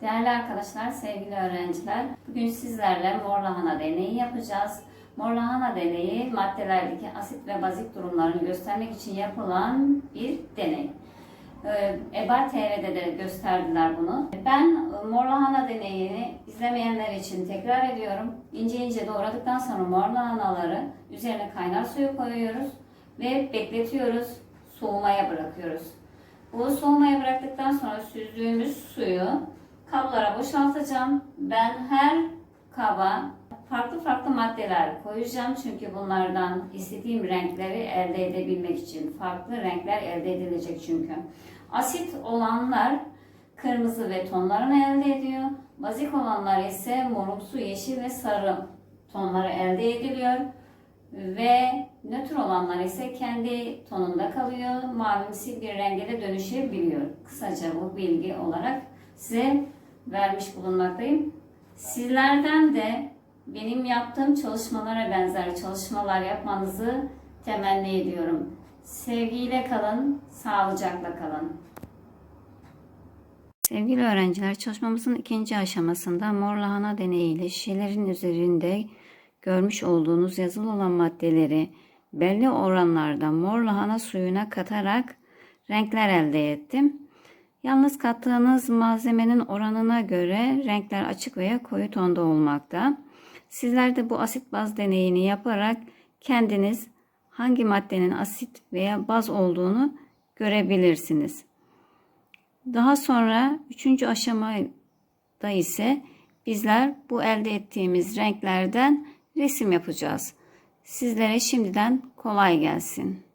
Değerli arkadaşlar, sevgili öğrenciler, bugün sizlerle mor lahana deneyi yapacağız. Mor lahana deneyi maddelerdeki asit ve bazik durumlarını göstermek için yapılan bir deney. Ee, EBA TV'de de gösterdiler bunu. Ben mor lahana deneyini izlemeyenler için tekrar ediyorum. İnce ince doğradıktan sonra mor lahanaları üzerine kaynar suyu koyuyoruz ve bekletiyoruz, soğumaya bırakıyoruz. Bu soğumaya bıraktıktan sonra süzdüğümüz suyu kablara boşaltacağım. Ben her kaba farklı farklı maddeler koyacağım. Çünkü bunlardan istediğim renkleri elde edebilmek için farklı renkler elde edilecek çünkü. Asit olanlar kırmızı ve tonlarını elde ediyor. Bazik olanlar ise morumsu, yeşil ve sarı tonları elde ediliyor. Ve nötr olanlar ise kendi tonunda kalıyor. Mavimsi bir renge de dönüşebiliyor. Kısaca bu bilgi olarak size vermiş bulunmaktayım. Sizlerden de benim yaptığım çalışmalara benzer çalışmalar yapmanızı temenni ediyorum. Sevgiyle kalın, sağlıcakla kalın. Sevgili öğrenciler, çalışmamızın ikinci aşamasında mor lahana deneyiyle şişelerin üzerinde görmüş olduğunuz yazılı olan maddeleri belli oranlarda mor lahana suyuna katarak renkler elde ettim. Yalnız kattığınız malzemenin oranına göre renkler açık veya koyu tonda olmakta. Sizler de bu asit baz deneyini yaparak kendiniz hangi maddenin asit veya baz olduğunu görebilirsiniz. Daha sonra üçüncü aşamada ise bizler bu elde ettiğimiz renklerden resim yapacağız. Sizlere şimdiden kolay gelsin.